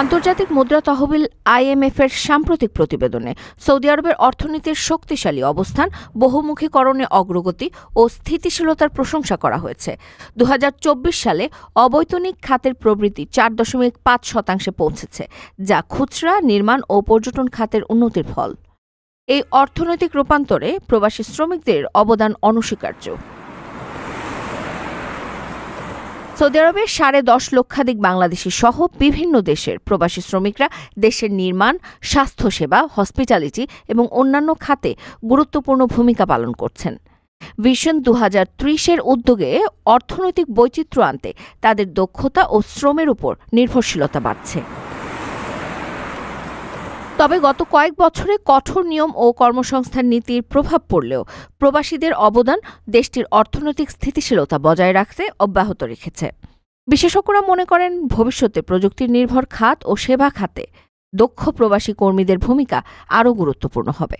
আন্তর্জাতিক মুদ্রা তহবিল আইএমএফ এর সাম্প্রতিক প্রতিবেদনে সৌদি আরবের অর্থনীতির শক্তিশালী অবস্থান, বহুমুখীকরণে অগ্রগতি ও স্থিতিশীলতার প্রশংসা করা হয়েছে। দু হাজার চব্বিশ সালে অবৈতনিক খাতের প্রবৃদ্ধি চার দশমিক পাঁচ শতাংশে পৌঁছেছে, যা খুচরা, নির্মাণ ও পর্যটন খাতের উন্নতির ফল। এই অর্থনৈতিক রূপান্তরে প্রবাসী শ্রমিকদের অবদান অনস্বীকার্য। সৌদি আরবের সাড়ে দশ লক্ষাধিক বাংলাদেশি সহ বিভিন্ন দেশের প্রবাসী শ্রমিকরা দেশের নির্মাণ, স্বাস্থ্যসেবা হসপিটালিটি এবং অন্যান্য খাতে গুরুত্বপূর্ণ ভূমিকা পালন করছেন। ভিশন দু হাজার ত্রিশের উদ্যোগে অর্থনৈতিক বৈচিত্র্য আনতে তাদের দক্ষতা ও শ্রমের উপর নির্ভরশীলতা বাড়ছে। তবে গত কয়েক বছরে কঠোর নিয়ম ও কর্মসংস্থান নীতির প্রভাব পড়লেও প্রবাসীদের অবদান দেশটির অর্থনৈতিক স্থিতিশীলতা বজায় রাখতে অব্যাহত রেখেছে। বিশেষজ্ঞরা মনে করেন, ভবিষ্যতে প্রযুক্তির নির্ভর খাত ও সেবা খাতে দক্ষ প্রবাসী কর্মীদের ভূমিকা আরও গুরুত্বপূর্ণ হবে।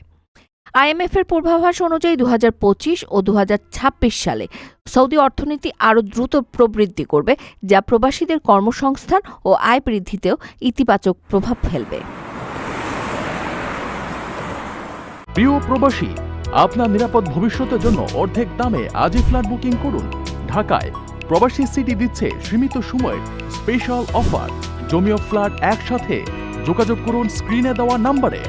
আইএমএফ এর পূর্বাভাস অনুযায়ী দু হাজার পঁচিশ ও দু ছাব্বিশ সালে সৌদি অর্থনীতি আরও দ্রুত প্রবৃদ্ধি করবে, যা প্রবাসীদের কর্মসংস্থান ও আয় বৃদ্ধিতেও ইতিবাচক প্রভাব ফেলবে। প্রিয় প্রবাসী, আপনার নিরাপদ ভবিষ্যতের জন্য অর্ধেক দামে আজই ফ্ল্যাট বুকিং করুন। ঢাকায় প্রবাসী সিটি দিচ্ছে সীমিত সময়ের স্পেশাল অফার জমিও ফ্ল্যাট একসাথে। যোগাযোগ করুন স্ক্রিনে দেওয়া নাম্বারে।